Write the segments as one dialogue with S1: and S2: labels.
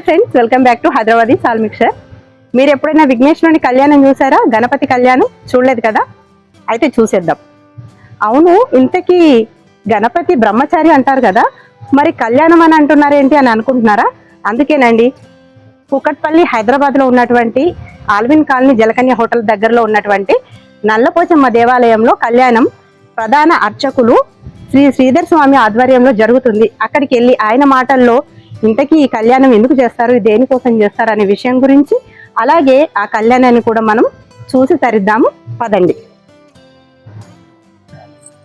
S1: Hi friends welcome back to Hyderabad సాల్ mixture మీరు ఎప్పుడైనా విఘ్నేశ్వరుని కళ్యాణం చూసారా? గణపతి కళ్యాణం? చూడలేదు కదా? అయితే చూసేద్దాం. అవును ఇంతకీ గణపతి బ్రహ్మచారి అంటారు కదా? మరి కళ్యాణం అని అంటున్నారేంటి అని అనుకుంటున్నారా? అందుకేనండి కుకట్పల్లి హైదరాబాద్లో ఉన్నటువంటి ఆల్విన్ కాలనీ జలకన్య హోటల్ దగ్గరలో ఉన్నటువంటి నల్లపోచమ్మ దేవాలయంలో కళ్యాణం ప్రధాన అర్చకులు శ్రీ శ్రీధర్ స్వామి ఆధ్వర్యంలో జరుగుతుంది. అక్కడికి వెళ్ళి ఆయన మాటల్లో ఇంతకీ ఈ కళ్యాణం ఎందుకు చేస్తారు? దేనికోసం చేస్తారు అనే విషయం గురించి అలాగే ఆ కళ్యాణాన్ని కూడా మనం చూసి తరిద్దాము. పదండి.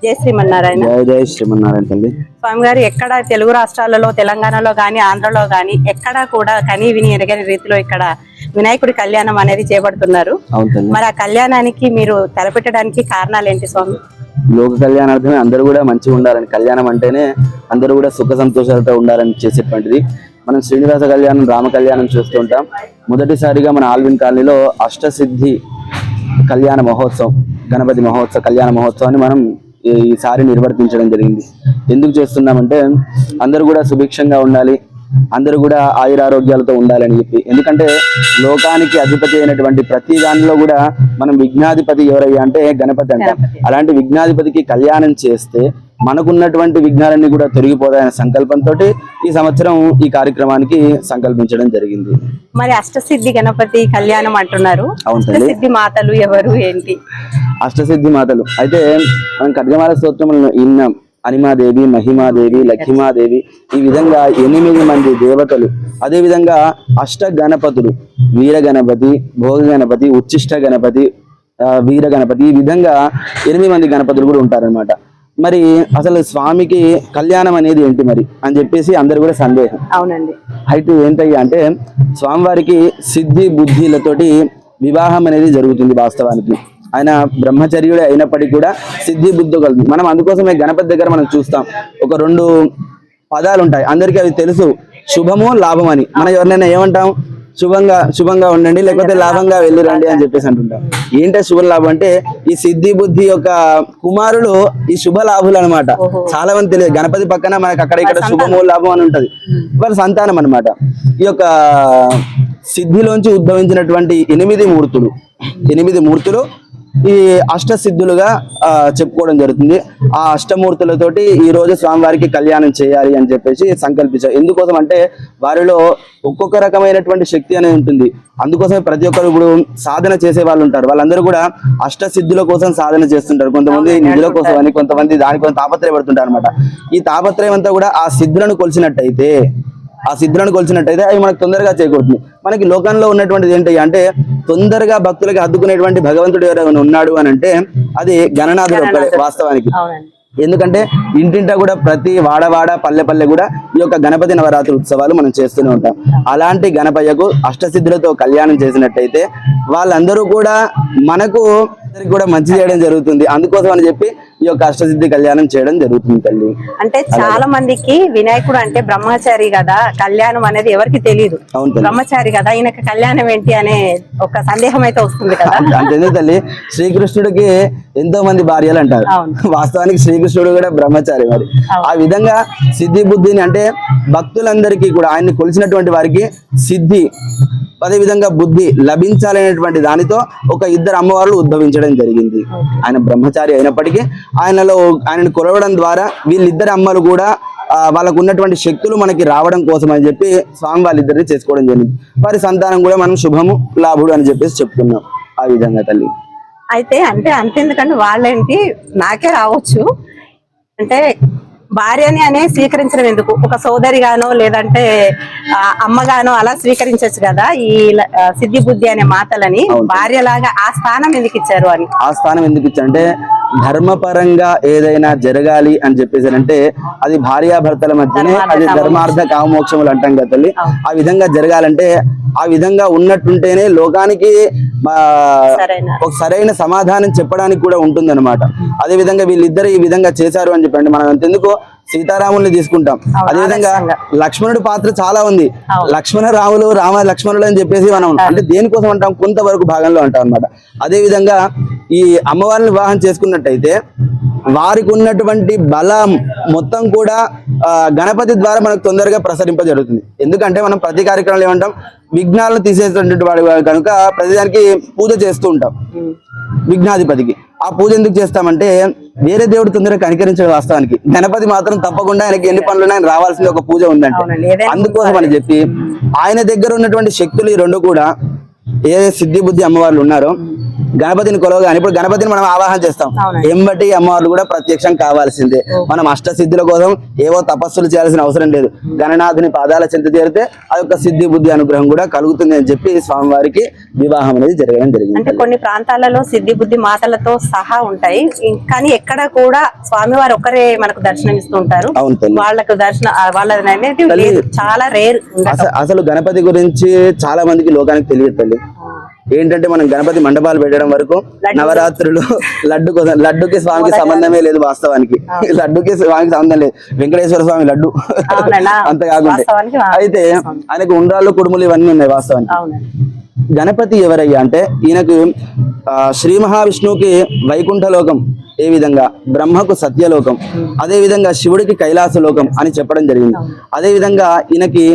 S1: జయ శ్రీమన్నారాయణ.
S2: జయ శ్రీమన్నారాయణ తల్లి.
S1: స్వామి గారు ఎక్కడ తెలుగు రాష్ట్రాలలో తెలంగాణలో కానీ ఆంధ్రలో కానీ ఎక్కడా కూడా కనీ విని ఎరగని రీతిలో ఇక్కడ వినాయకుడి కళ్యాణం అనేది చేపడుతున్నారు. మరి ఆ కళ్యాణానికి మీరు తలపెట్టడానికి కారణాలు ఏంటి స్వామి?
S2: లోక కళ్యాణార్థమే అందరూ కూడా మంచిగా ఉండాలని కళ్యాణం అంటేనే అందరూ కూడా సుఖ సంతోషాలతో ఉండాలని చేసేటువంటిది. మనం శ్రీనివాస కళ్యాణం రామ కళ్యాణం చూస్తూ ఉంటాం. మొదటిసారిగా మన ఆల్విన్ కాలనీలో అష్టసిద్ధి కళ్యాణ మహోత్సవం గణపతి మహోత్సవ కళ్యాణ మహోత్సవాన్ని మనం ఈసారి నిర్వర్తించడం జరిగింది. ఎందుకు చేస్తున్నామంటే అందరూ కూడా సుభిక్షంగా ఉండాలి అందరూ కూడా ఆయురారోగ్యాలతో ఉండాలని చెప్పి. ఎందుకంటే లోకానికి అధిపతి అయినటువంటి ప్రతి దానిలో కూడా మనం విఘ్నాధిపతి ఎవరయ్యా అంటే గణపతి అంటాం. అలాంటి విఘ్నాధిపతికి కళ్యాణం చేస్తే మనకున్నటువంటి విఘ్నాలన్నీ కూడా తొలగిపోతాయనే సంకల్పంతో ఈ సంవత్సరం ఈ కార్యక్రమానికి సంకల్పించడం జరిగింది.
S1: మరి అష్టసిద్ధి గణపతి కళ్యాణం అంటున్నారు. అష్టసిద్ధి మాతలు ఎవరు ఏంటి?
S2: అష్టసిద్ధి మాతలు. అయితే మనం ఖడ్గమాల స్తోత్రములను విన్నాం. అనిమాదేవి మహిమాదేవి లక్ష్మీమాదేవి ఈ విధంగా ఎనిమిది మంది దేవతలు అదే విధంగా అష్ట గణపతులు వీర గణపతి భోగ గణపతి ఉచ్చిష్ట గణపతి వీర గణపతి ఈ విధంగా ఎనిమిది మంది గణపతులు కూడా ఉంటారన్నమాట. మరి అసలు స్వామికి కళ్యాణం అనేది ఏంటి మరి? అని చెప్పేసి అందరు కూడా సందేహం.
S1: అవునండి.
S2: అయితే ఏంటయ్యా అంటే స్వామివారికి సిద్ధి బుద్ధిలతోటి వివాహం అనేది జరుగుతుంది వాస్తవానికి. ఆయన బ్రహ్మచర్యుడే అయినప్పటికీ కూడా సిద్ధి బుద్ధి కలుగుతుంది మనం అందుకోసమే గణపతి దగ్గర మనం చూస్తాం. ఒక రెండు పదాలు ఉంటాయి. అందరికీ అవి తెలుసు. శుభము లాభం అని. మనం ఎవరినైనా ఏమంటాం? శుభంగా శుభంగా ఉండండి లేకపోతే లాభంగా వెళ్ళిరండి అని చెప్పేసి అంటుంటాం. ఏంటో శుభ లాభం అంటే ఈ సిద్ధి బుద్ధి యొక్క కుమారులు ఈ శుభ లాభులు అనమాట. చాలా మంది తెలియదు. గణపతి పక్కన మనకి అక్కడ ఇక్కడ శుభము లాభం అని ఉంటది. వాళ్ళ సంతానం అన్నమాట. ఈ యొక్క సిద్ధిలోంచి ఉద్భవించినటువంటి ఎనిమిది మూర్తులు. ఎనిమిది మూర్తులు ఈ అష్ట సిద్ధులుగా ఆ, చెప్పుకోవడం జరుగుతుంది. ఆ అష్టమూర్తులతోటి ఈ రోజు స్వామివారికి కళ్యాణం చేయాలి అని చెప్పేసి సంకల్పించారు. ఎందుకోసం అంటే వారిలో ఒక్కొక్క రకమైనటువంటి శక్తి అనేది ఉంటుంది. అందుకోసమే ప్రతి ఒక్కరు ఇప్పుడు సాధన చేసే వాళ్ళు ఉంటారు. వాళ్ళందరూ కూడా అష్ట సిద్ధుల కోసం సాధన చేస్తుంటారు. కొంతమంది నిధుల కోసం అని కొంతమంది దానికోసం తాపత్రయపడుతుంటారు అనమాట ఈ తాపత్రయం అంతా కూడా ఆ సిద్ధులను కొలిచినట్టయితే ఆ సిద్ధులను కొలిచినట్టయితే అవి మనకు తొందరగా చేకూరుతుంది. మనకి లోకంలో ఉన్నటువంటిది ఏంటి అంటే తొందరగా భక్తులకి హద్దుకునేటువంటి భగవంతుడు ఎవరైనా ఉన్నాడు అని అంటే అది గణనాథుడు ఒక్కడే వాస్తవానికి. ఎందుకంటే ఇంటింటా కూడా ప్రతి వాడవాడ పల్లె పల్లె కూడా ఈ యొక్క గణపతి నవరాత్రి ఉత్సవాలు మనం చేస్తూనే ఉంటాం. అలాంటి గణపయ్యకు అష్టసిద్ధులతో కళ్యాణం చేసినట్టయితే వాళ్ళందరూ కూడా మనకు కూడా మంచి చేయడం జరుగుతుంది. అందుకోసం అని చెప్పి ఈ యొక్క అష్టసిద్ధి కళ్యాణం చేయడం జరుగుతుంది తల్లి.
S1: అంటే చాలా మందికి వినాయకుడు అంటే బ్రహ్మచారి కదా కళ్యాణం అనేది ఎవరికి తెలియదు బ్రహ్మచారి కదా ఈయనకి కళ్యాణం ఏంటి అనే ఒక సందేహం అయితే వస్తుంది కదా.
S2: అంతేందుకు తల్లి. శ్రీకృష్ణుడికి ఎంతో మంది భార్యలు అంటారు. వాస్తవానికి శ్రీకృష్ణుడు కూడా బ్రహ్మచారి మరి. ఆ విధంగా సిద్ధి బుద్ధిని అంటే భక్తులందరికీ కూడా ఆయన్ని కొలిసినటువంటి వారికి సిద్ధి అదే విధంగా బుద్ధి లభించాలనేటువంటి దానితో ఒక ఇద్దరు అమ్మవార్లు ఉద్భవించడం జరిగింది. ఆయన బ్రహ్మచారి అయినప్పటికీ ఆయనలో ఆయనను కొలవడం ద్వారా వీళ్ళిద్దరి అమ్మలు కూడా వాళ్ళకు ఉన్నటువంటి శక్తులు మనకి రావడం కోసం అని చెప్పి స్వామి వాళ్ళిద్దరిని చేసుకోవడం జరిగింది. వారి సంతానం కూడా మనం శుభము లాభుడు అని చెప్పేసి చెప్తున్నాం ఆ విధంగా తల్లి.
S1: అయితే అంటే అంతెందుకంటే వాళ్ళేంటి నాకే రావచ్చు. అంటే భార్యని అనే స్వీకరించడం ఎందుకు ఒక సోదరిగానో లేదంటే అమ్మగానో అలా స్వీకరించవచ్చు కదా ఈ సిద్ధి బుద్ధి అనే మాటలని. భార్యలాగా ఆ స్థానం ఎందుకు ఇచ్చారు అని
S2: ఆ స్థానం ఎందుకు ఇచ్చారంటే ధర్మపరంగా ఏదైనా జరగాలి అని చెప్పేసి అంటే అది భార్యాభర్తల మధ్యనే అది. ధర్మార్థ కామోక్షములు అంటాం కదా తల్లి. ఆ విధంగా జరగాలంటే ఆ విధంగా ఉన్నట్టుంటేనే లోకానికి ఒక సరైన సమాధానం చెప్పడానికి కూడా ఉంటుంది అనమాట అదే విధంగా వీళ్ళిద్దరు ఈ విధంగా చేశారు అని చెప్పండి. మనం అంతెందుకు సీతారాముల్ని తీసుకుంటాం.
S1: అవును,
S2: అదే విధంగా
S1: ఆదర్శంగా.
S2: లక్ష్మణుడి పాత్ర చాలా ఉంది. లక్ష్మణ రాములు రామ లక్ష్మణులు అని చెప్పేసి మనం అంటే దేనికోసం అంటాం? కొంతవరకు భాగంలో అంటాం అనమాట అదే విధంగా ఈ అమ్మవారిని వివాహం చేసుకున్నట్టయితే వారికి ఉన్నటువంటి బలం మొత్తం కూడా గణపతి ద్వారా మనకు తొందరగా ప్రసరింప జరుగుతుంది. ఎందుకంటే మనం ప్రతి కార్యక్రమంలో ఏమంటాం విఘ్నాలను తీసేటువంటి వాడు కనుక ప్రతిదానికి పూజ చేస్తూ ఉంటాం విఘ్నాధిపతికి. ఆ పూజ ఎందుకు చేస్తామంటే వేరే దేవుడు తొందరగా కనికరించడం వాస్తవానికి. గణపతి మాత్రం తప్పకుండా ఆయనకి ఎన్ని పనులు ఆయన రావాల్సిన ఒక పూజ ఉందంటే. అందుకోసం అని చెప్పి ఆయన దగ్గర ఉన్నటువంటి శక్తులు ఈ రెండు కూడా ఏ సిద్ధి బుద్ధి అమ్మవార్లు ఉన్నారో గణపతిని కొలవగానే ఇప్పుడు గణపతిని మనం ఆవాహన చేస్తాం. ఎంబటి అమ్మవార్లు కూడా ప్రత్యక్షం కావాల్సిందే. మనం అష్ట సిద్ధుల కోసం ఏవో తపస్సులు చేయాల్సిన అవసరం లేదు. గణనాథుని పాదాల చెంత చేరితే ఆ యొక్క సిద్ధి బుద్ధి అనుగ్రహం కూడా కలుగుతుంది అని చెప్పి స్వామివారికి వివాహం అనేది జరగడం జరిగింది.
S1: అంటే కొన్ని ప్రాంతాలలో సిద్ధి బుద్ధి మాటలతో సహా ఉంటాయి. కానీ ఎక్కడ కూడా స్వామివారు ఒక్కరే మనకు దర్శనం ఇస్తూ ఉంటారు.
S2: అవును తల్లి.
S1: వాళ్ళకు దర్శన వాళ్ళది. లేదు. చాలా రేర్
S2: అస- అసలు గణపతి గురించి చాలా మందికి లోకానికి తెలియదు తల్లి. ఏంటంటే మనం గణపతి మండపాలు పెట్టడం వరకు. నవరాత్రులు లడ్డు కోసం లడ్డుకి స్వామికి సంబంధమే లేదు వాస్తవానికి. లడ్డుకి స్వామికి సంబంధం లేదు. వెంకటేశ్వర స్వామి లడ్డు? అంత కాకుండా అయితే ఆయనకు ఉండ్రాళ్ళు కుడుములు ఇవన్నీ ఉన్నాయి వాస్తవానికి. గణపతి ఎవరయ్యా అంటే ఈయనకు శ్రీ మహావిష్ణువుకి వైకుంఠ లోకం ఏ విధంగా? బ్రహ్మకు సత్యలోకం. అదే విధంగా శివుడికి కైలాస లోకం అని చెప్పడం జరిగింది. అదే విధంగా ఈయనకి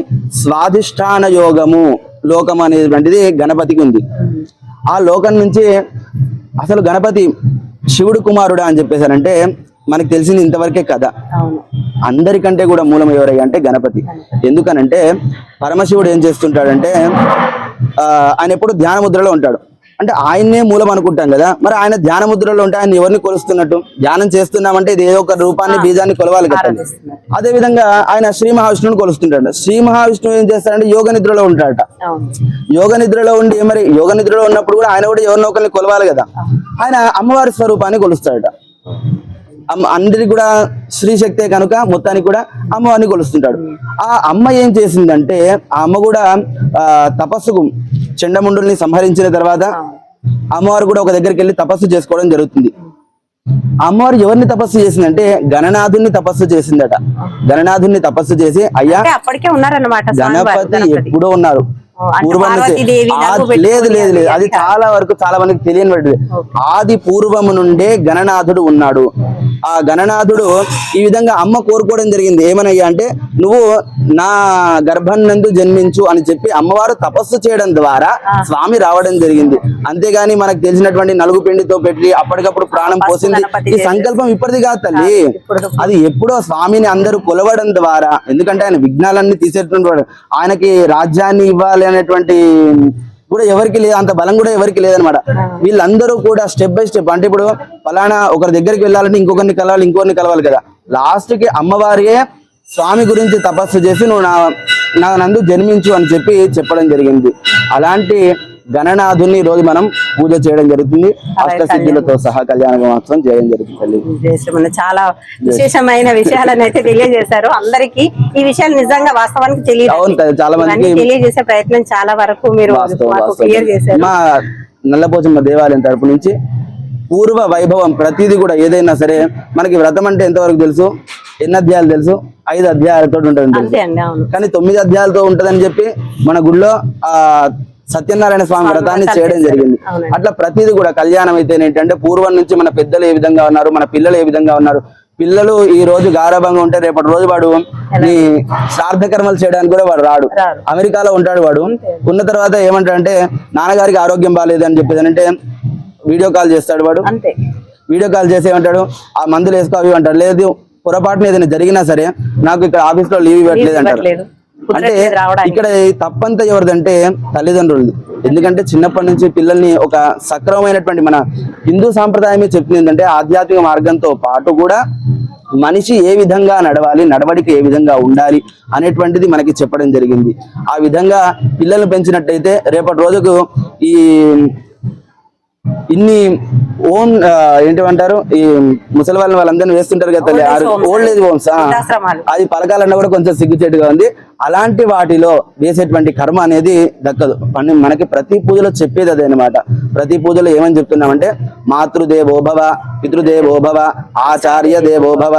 S2: స్వాధిష్టాన యోగము లోకం అనేటువంటిది గణపతికి ఉంది. ఆ లోకం నుంచి అసలు గణపతి శివుడు కుమారుడా అని చెప్పేసారంటే మనకు తెలిసింది ఇంతవరకే కథ. అందరికంటే కూడా మూలం ఎవరయ్యా అంటే గణపతి. ఎందుకనంటే పరమశివుడు ఏం చేస్తుంటాడంటే ఆయన ఎప్పుడు ధ్యాన ముద్రలో ఉంటాడు. అంటే ఆయన్నే మూలం అనుకుంటాం కదా. మరి ఆయన ధ్యాన ముద్రలో ఉంటే ఆయన ఎవరిని కొలుస్తున్నట్టు? ధ్యానం చేస్తున్నామంటే ఇది ఏదో ఒక రూపాన్ని బీజాన్ని కొలవాలి కదా. అదే విధంగా ఆయన శ్రీ మహావిష్ణువుని కొలుస్తుంటాడు. శ్రీ మహావిష్ణువు ఏం చేస్తాడంటే యోగ నిద్రలో ఉంటాడట. యోగ నిద్రలో ఉండి మరి యోగ నిద్రలో ఉన్నప్పుడు కూడా ఆయన కూడా ఎవరినో ఒకరిని కొలవాలి కదా. ఆయన అమ్మవారి స్వరూపాన్ని కొలుస్తాడట. అందరికి కూడా స్త్రీ శక్తే కనుక మొత్తానికి కూడా అమ్మవారిని కొలుస్తుంటాడు. ఆ అమ్మ ఏం చేసిందంటే ఆ అమ్మ కూడా ఆ తపస్సుకు చెండముండుల్ని సంహరించిన తర్వాత అమ్మవారు కూడా ఒక దగ్గరికి వెళ్ళి తపస్సు చేసుకోవడం జరుగుతుంది. అమ్మవారు ఎవరిని తపస్సు చేసిందంటే గణనాథుని తపస్సు చేసిందట. గణనాథుని తపస్సు చేసి అయ్యా గణపతి. ఎప్పుడో ఉన్నారు. పూర్వం లేదు లేదు లేదు. అది చాలా వరకు చాలా మందికి తెలియని పడింది ఆది పూర్వము నుండే గణనాథుడు ఉన్నాడు. ఆ గణనాథుడు ఈ విధంగా అమ్మ కోరుకోవడం జరిగింది. ఏమనయ్యా అంటే నువ్వు నా గర్భం నందు జన్మించు అని చెప్పి అమ్మవారు తపస్సు చేయడం ద్వారా స్వామి రావడం జరిగింది. అంతేగాని మనకు తెలిసినటువంటి నలుగు పిండితో పెట్టి అప్పటికప్పుడు ప్రాణం పోసింది. ఈ సంకల్పం ఇప్పటిది కాదు తల్లి. అది ఎప్పుడో స్వామిని అందరూ కొలవడం ద్వారా ఎందుకంటే ఆయన విఘ్నాలన్నీ తీసేటువంటి వాడు. ఆయనకి రాజ్యాన్ని ఇవ్వాలి అనేటువంటి కూడా ఎవరికి లేదు అంత బలం కూడా ఎవరికి లేదనమాట వీళ్ళందరూ కూడా స్టెప్ బై స్టెప్ అంటే ఇప్పుడు ఫలానా ఒకరి దగ్గరికి వెళ్ళాలంటే ఇంకొకరిని కలవాలి ఇంకొకరిని కలవాలి కదా. లాస్ట్కి అమ్మవారియే స్వామి గురించి తపస్సు చేసి నువ్వు నా నా నందు జన్మించు అని చెప్పి చెప్పడం జరిగింది. అలాంటి గణనాథుని ఈ రోజు మనం పూజ చేయడం జరుగుతుంది. అష్టసిద్ధులతో సహా కళ్యాణ మహోత్సవం చేయడం జరుగుతుంది.
S1: చాలా విశేషమైన విషయాలను అయితే తెలియజేశారు. అందరికి ఈ విషయాలు నిజంగా వాస్తవానికి తెలియదు.
S2: చాలా
S1: ఇవన్నీ తెలియజేసే ప్రయత్నం చాలా వరకు మీరు
S2: మా నల్లపోచమ్మ దేవాలయం తరపు నుంచి పూర్వ వైభవం ప్రతిదీ కూడా ఏదైనా సరే మనకి వ్రతం అంటే ఎంతవరకు తెలుసు? ఎన్ని అధ్యాయాలు తెలుసు? ఐదు అధ్యాయాలతో ఉంటుంది కానీ తొమ్మిది అధ్యాయాలతో ఉంటదని చెప్పి మన గుళ్ళో ఆ సత్యనారాయణ స్వామి వ్రతాన్ని చేయడం జరిగింది. అట్లా ప్రతిదీ కూడా కళ్యాణం అయితే ఏంటంటే పూర్వం నుంచి మన పెద్దలు ఏ విధంగా ఉన్నారు మన పిల్లలు ఏ విధంగా ఉన్నారు పిల్లలు ఈ రోజు గారభంగా ఉంటే రేపటి రోజు వాడు ఈ శ్రాద్ధ కర్మలు చేయడానికి కూడా వాడు రాడు. అమెరికాలో ఉంటాడు వాడు. ఉన్న తర్వాత ఏమంటాడంటే నాన్నగారికి ఆరోగ్యం బాగాలేదు అని చెప్పేది అంటే వీడియో కాల్ చేస్తాడు వాడు. వీడియో కాల్ చేసి ఏమంటాడు ఆ మందులు వేసుకో అవి అంటాడు. లేదు పొరపాటున ఏదైనా జరిగినా సరే నాకు ఇక్కడ ఆఫీస్లో లీవ్ ఇవ్వట్లేదు అంటారు. అంటే. ఇక్కడ తప్పంతా ఎవరిదంటే తల్లిదండ్రులది ఎందుకంటే చిన్నప్పటి నుంచి పిల్లల్ని ఒక సక్రమమైనటువంటి మన హిందూ సాంప్రదాయమే చెప్తుంది ఏంటంటే ఆధ్యాత్మిక మార్గంతో పాటు కూడా మనిషి ఏ విధంగా నడవాలి నడవడిక ఏ విధంగా ఉండాలి అనేటువంటిది మనకి చెప్పడం జరిగింది ఆ విధంగా పిల్లల్ని పెంచినట్టయితే రేపటి రోజుకు ఈ ఇన్ని ఓన్ ఏంటివంటారు? ఈ ముసలి వాళ్ళని వాళ్ళందరినీ వేస్తుంటారు కదా తల్లి. Old age homes. అది పలకాలన్నా కూడా కొంచెం సిగ్గుచేటుగా ఉంది. అలాంటి వాటిలో వేసేటువంటి కర్మ అనేది దక్కదు. పని మనకి ప్రతి పూజలో చెప్పేది అదే అనమాట ప్రతి పూజలో ఏమని చెప్తున్నామంటే మాతృదేవోభవ పితృదేవోభవ ఆచార్య దేవోభవ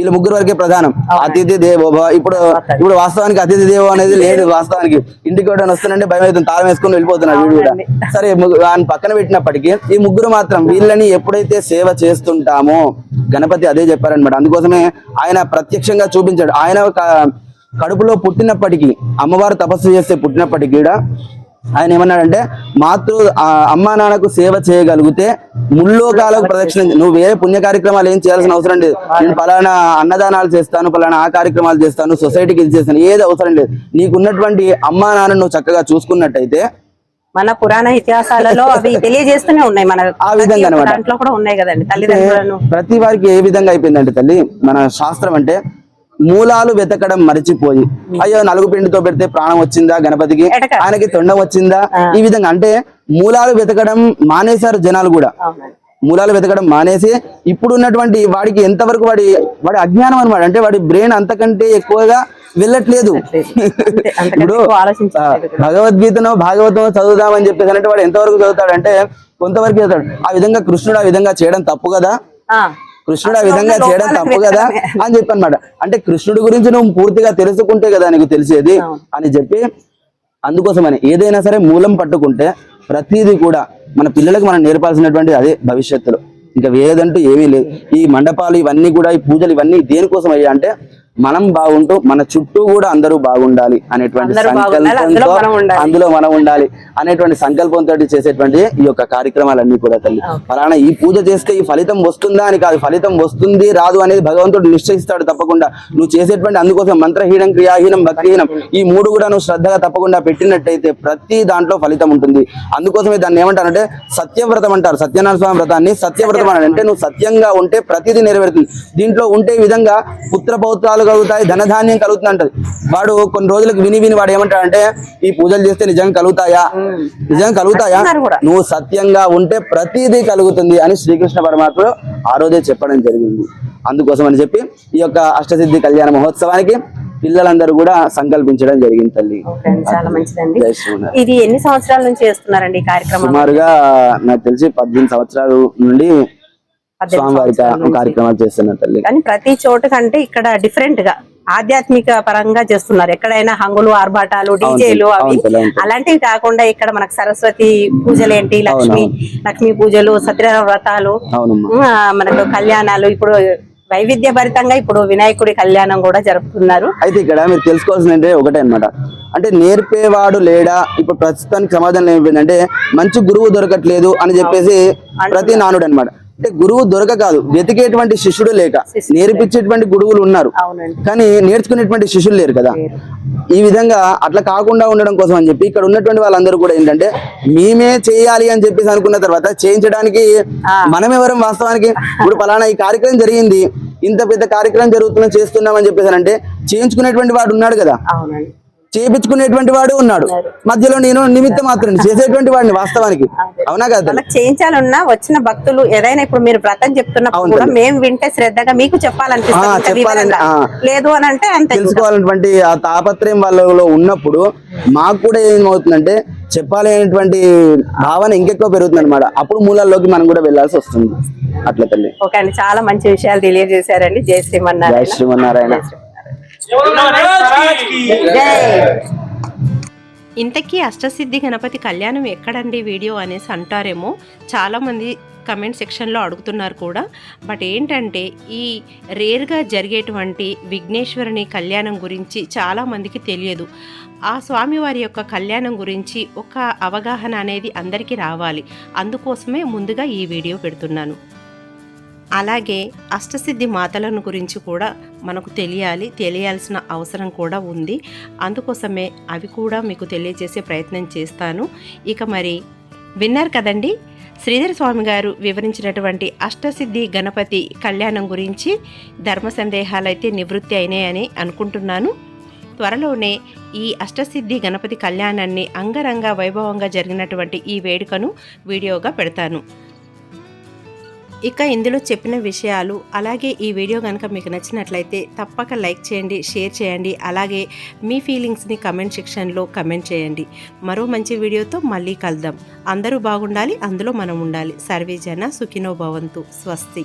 S2: వీళ్ళు ముగ్గురు వరకే ప్రధానం. అతిథి దేవో భవ. ఇప్పుడు ఇప్పుడు వాస్తవానికి అతిథి దేవో అనేది లేదు వాస్తవానికి. ఇంటికి కూడా వస్తానంటే భయం అవుతుంది. తాళం వేసుకొని వెళ్ళిపోతున్నారు వీడు కూడా. సరే ఆయన పక్కన పెట్టినప్పటికీ ఈ ముగ్గురు మాత్రం వీళ్ళని ఎప్పుడైతే సేవ చేస్తుంటామో గణపతి అదే చెప్పారనమాట అందుకోసమే ఆయన ప్రత్యక్షంగా చూపించాడు. ఆయన కడుపులో పుట్టినప్పటికీ అమ్మవారు తపస్సు చేస్తే పుట్టినప్పటికీ కూడా ఆయన ఏమన్నాడంటే మాతృ అమ్మా నాన్నకు సేవ చేయగలిగితే ముల్లోకాలకు ప్రదక్షిణ నువ్వు వేరే పుణ్య కార్యక్రమాలు ఏం చేయాల్సిన అవసరం లేదు. నేను పలానా అన్నదానాలు చేస్తాను పలానా ఆ కార్యక్రమాలు చేస్తాను సొసైటీకి ఇది చేస్తాను ఏది అవసరం లేదు. నీకున్నటువంటి అమ్మా నాన్న నువ్వు చక్కగా చూసుకున్నట్టయితే
S1: మన పురాణ ఇతిహాసాలలో అవి తెలియజేస్తూనే ఉన్నాయి. మన
S2: ఆ విధంగా.
S1: దాంట్లో కూడా ఉన్నాయి కదండి తల్లిదండ్రులను.
S2: ప్రతి వారికి ఏ విధంగా అయిపోయిందంటే తల్లి మన శాస్త్రం అంటే మూలాలు వెతకడం మరిచిపోయి. అయ్యో నలుగు పిండితో పెడితే ప్రాణం వచ్చిందా గణపతికి. ఆయనకి తొండం వచ్చిందా? ఈ విధంగా అంటే మూలాలు వెతకడం మానేశారు జనాలు కూడా. మూలాలు వెతకడం మానేసి ఇప్పుడు ఉన్నటువంటి వాడికి ఎంతవరకు వాడి వాడి అజ్ఞానం అనమాట అంటే వాడి బ్రెయిన్ అంతకంటే ఎక్కువగా వెళ్ళట్లేదు. ఇప్పుడు భగవద్గీతను భాగవతం చదువుదామని చెప్పేసి అంటే వాడు ఎంతవరకు చదువుతాడంటే కొంతవరకు చదువుతాడు. ఆ విధంగా కృష్ణుడు ఆ విధంగా చేయడం తప్పు కదా? కృష్ణుడు ఆ విధంగా చేయడం తప్పు కదా అని చెప్పి అనమాట అంటే కృష్ణుడి గురించి నువ్వు పూర్తిగా తెలుసుకుంటే కదా నీకు తెలిసేది అని చెప్పి అందుకోసమని ఏదైనా సరే మూలం పట్టుకుంటే ప్రతిదీ కూడా మన పిల్లలకు మనం నేర్పాల్సినటువంటి అదే భవిష్యత్తులో. ఇంకా వేదంటూ ఏమీ లేదు. ఈ మండపాలు ఇవన్నీ కూడా ఈ పూజలు ఇవన్నీ దేనికోసం అయ్యా అంటే మనం బాగుంటూ మన చుట్టూ కూడా అందరూ బాగుండాలి అనేటువంటి సంకల్పంతో
S1: మనం ఉండాలి.
S2: అందులో మనం ఉండాలి అనేటువంటి సంకల్పంతో చేసేటువంటి ఈ యొక్క కార్యక్రమాలన్నీ కూడా తల్లి. ఫలానా ఈ పూజ చేస్తే ఈ ఫలితం వస్తుందా అని కాదు ఫలితం వస్తుంది రాదు అనేది భగవంతుడు నిశ్చయిస్తాడు తప్పకుండా. నువ్వు చేసేటువంటి అందుకోసం మంత్రహీనం క్రియాహీనం భక్తిహీనం ఈ మూడు కూడా నువ్వు శ్రద్ధగా తప్పకుండా పెట్టినట్టయితే ప్రతి దాంట్లో ఫలితం ఉంటుంది. అందుకోసమే దాన్ని ఏమంటారంటే సత్యవ్రతం అంటారు. సత్యనారాయణ స్వామి వ్రతాన్ని సత్యవ్రతం అని అంటే నువ్వు సత్యంగా ఉంటే ప్రతిదీ నెరవేరుతుంది. దీంట్లో ఉంటే విధంగా పుత్ర పౌత్రాలు కలుగుతాయి ధనధాన్యం కలుగుతుంది అంటది వాడు కొన్ని రోజులకు విని విని వాడు ఏమంటాడంటే ఈ పూజలు చేస్తే నిజంగా కలుగుతాయా? నిజంగా కలుగుతాయా. నువ్వు సత్యంగా ఉంటే ప్రతిదీ కలుగుతుంది అని శ్రీకృష్ణ పరమాత్ముడు ఆ రోజే చెప్పడం జరిగింది. అందుకోసం అని చెప్పి ఈ యొక్క అష్టసిద్ధి కళ్యాణ మహోత్సవానికి పిల్లలందరూ కూడా సంకల్పించడం జరిగింది తల్లి.
S1: చాలా మంచిదండి. ఇది ఎన్ని సంవత్సరాల నుంచి చేస్తున్నారండి కార్యక్రమం?
S2: సుమారుగా నాకు తెలిసి పద్దెనిమిది సంవత్సరాల నుండి స్వామివారి. కార్యక్రమాలు చేస్తున్న తల్లి.
S1: కానీ ప్రతి చోట కంటే ఇక్కడ డిఫరెంట్గా ఆధ్యాత్మిక పరంగా చేస్తున్నారు. ఎక్కడైనా హంగులు ఆర్భాటాలు డీజేలు అవి. అలాంటివి కాకుండా ఇక్కడ మనకు సరస్వతి పూజలు ఏంటి లక్ష్మి లక్ష్మీ పూజలు సత్యనారాయణ వ్రతాలు మనకు కళ్యాణాలు ఇప్పుడు వైవిధ్య భరితంగా ఇప్పుడు వినాయకుడి కళ్యాణం కూడా జరుపుతున్నారు.
S2: అయితే ఇక్కడ మీరు తెలుసుకోవాల్సింది అంటే ఒకటే అన్నమాట. అంటే నేర్పేవాడు లేడా? ఇప్పుడు ప్రస్తుతానికి సమాధానం ఏమైందంటే మంచి గురువు దొరకట్లేదు అని చెప్పేసి ప్రతి నానుడు అన్నమాట అంటే గురువు దొరక కాదు. వెతికేటువంటి శిష్యుడు లేక. నేర్పించేటువంటి గురువులు ఉన్నారు. కానీ నేర్చుకునేటువంటి శిష్యులు లేరు కదా. ఈ విధంగా అట్లా కాకుండా ఉండడం కోసం అని చెప్పి ఇక్కడ ఉన్నటువంటి వాళ్ళందరూ కూడా ఏంటంటే మేమే చేయాలి అని చెప్పేసి అనుకున్న తర్వాత చేయించడానికి మనం ఎవరం వాస్తవానికి? ఇప్పుడు పలానా ఈ కార్యక్రమం జరిగింది. ఇంత పెద్ద కార్యక్రమం జరుగుతుందని చేస్తున్నాం అని చెప్పేసి అంటే చేయించుకునేటువంటి వాడు ఉన్నాడు కదా.
S1: అవునండి
S2: చేపించుకునేటువంటి వాడు ఉన్నాడు. మధ్యలో నేను నిమిత్త మాత్రం చేసేటువంటి వాడిని వాస్తవానికి. అవునా కదా?
S1: చేయించాలన్నా వచ్చిన భక్తులు ఏదైనా ఇప్పుడు మీరు వ్రతం చెప్తున్నప్పుడు. మేము వింటే శ్రద్ధగా మీకు చెప్పాలనిపిస్తుంది. లేదు అని అంటే
S2: తెలుసుకోవాలన్నటువంటి ఆ తాపత్రయం వాళ్ళలో ఉన్నప్పుడు మాకు కూడా ఏమవుతుందంటే చెప్పాలి అనేటువంటి భావన ఇంకెక్కువ పెరుగుతుంది అనమాట అప్పుడు మూలాల్లోకి మనం కూడా వెళ్ళాల్సి వస్తుంది. అట్లా తల్లి.
S1: ఓకే అండి. చాలా మంచి విషయాలు తెలియజేశారండి. జై
S2: జై
S1: శ్రీమన్నారాయణ.
S2: శ్రీమన్నారాయణ
S1: జై
S3: ఇంతకీ అష్టసిద్ధి గణపతి కళ్యాణం ఎక్కడండి వీడియో అనేసి అంటారేమో. చాలామంది కమెంట్ సెక్షన్లో అడుగుతున్నారు కూడా. బట్ ఏంటంటే ఈ రేర్గా జరిగేటువంటి విఘ్నేశ్వరుని కళ్యాణం గురించి చాలామందికి తెలియదు. ఆ స్వామివారి యొక్క కళ్యాణం గురించి ఒక అవగాహన అనేది అందరికీ రావాలి. అందుకోసమే ముందుగా ఈ వీడియో పెడుతున్నాను. అలాగే అష్టసిద్ధి మాతలను గురించి కూడా మనకు తెలియాలి తెలియాల్సిన అవసరం కూడా ఉంది. అందుకోసమే అవి కూడా మీకు తెలియజేసే ప్రయత్నం చేస్తాను. ఇక మరి విన్నారు కదండి? శ్రీధర స్వామి గారు వివరించినటువంటి అష్టసిద్ధి గణపతి కళ్యాణం గురించి ధర్మ సందేహాలైతే నివృత్తి అయినాయని అనుకుంటున్నాను. త్వరలోనే ఈ అష్టసిద్ధి గణపతి కళ్యాణాన్ని అంగరంగ వైభవంగా జరిగినటువంటి ఈ వేడుకను వీడియోగా పెడతాను. ఇక ఇందులో చెప్పిన విషయాలు అలాగే ఈ వీడియో కనుక మీకు నచ్చినట్లయితే తప్పక లైక్ చేయండి షేర్ చేయండి అలాగే మీ ఫీలింగ్స్ని కమెంట్ సెక్షన్లో కమెంట్ చేయండి. మరో మంచి వీడియోతో మళ్ళీ కలుద్దాం. అందరూ బాగుండాలి అందులో మనం ఉండాలి. సర్వే జన సుఖినో భవంతు. స్వస్తి.